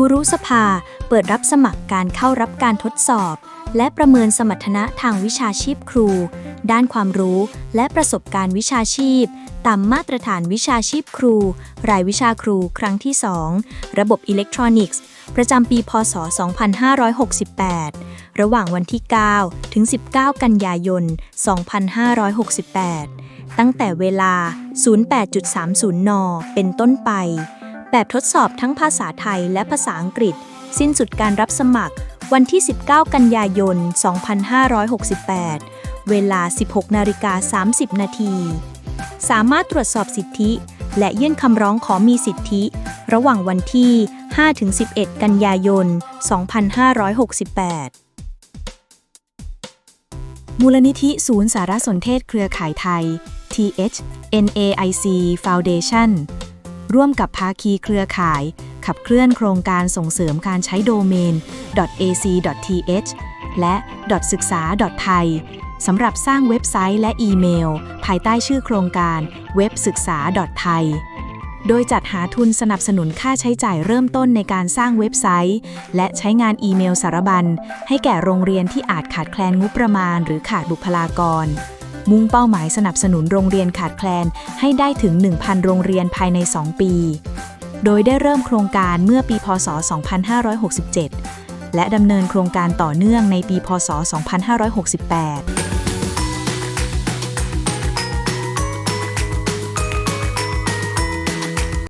ครูรุสภา เปิดรับสมัครการเข้ารับการทดสอบ และประเมินสมรรถนะทางวิชาชีพครู ด้านความรู้และประสบการณ์วิชาชีพ ตามมาตรฐานวิชาชีพครู รายวิชาครูครั้งที่ 2 ระบบอิเล็กทรอนิกส์ ประจำปี พศ 2568 ระหว่างวันที่ 9 ถึง 19 กันยายน 2568 ตั้งแต่เวลา 08.30 น เป็นต้นไป แบบทดสอบทั้งภาษาไทยและภาษาอังกฤษ สิ้นสุดการรับสมัคร วันที่ 19 กันยายน 2568 เวลา 16นาฬิกา30 นาที สามารถตรวจสอบสิทธิ และยื่นคำร้องขอมีสิทธิ ระหว่างวันที่ 5-11 กันยายน 2568มูลนิธิศูนย์สารสนเทศเครือข่ายไทย TH NAIC Foundation ร่วมกับภาคีเครือข่าย ขับเคลื่อนโครงการส่งเสริมการใช้โดเมน .ac.th และ.ศึกษาไทยสำหรับสร้างเว็บไซต์และอีเมล ภายใต้ชื่อโครงการเว็บศึกษาไทยโดยจัดหาทุนสนับสนุนค่าใช้จ่ายเริ่มต้นในการสร้างเว็บไซต์ และใช้งานอีเมลสารบัญ ให้แก่โรงเรียนที่อาจขาดแคลนงบประมาณ หรือขาดบุคลากร มุ่งเป้าหมายสนับสนุนโรงเรียนขาดแคลนให้ได้ถึง 1,000 โรงเรียนภายใน 2 ปี โดยได้เริ่มโครงการเมื่อปีพศ 2567 และดำเนินโครงการต่อเนื่องในปีพศ 2568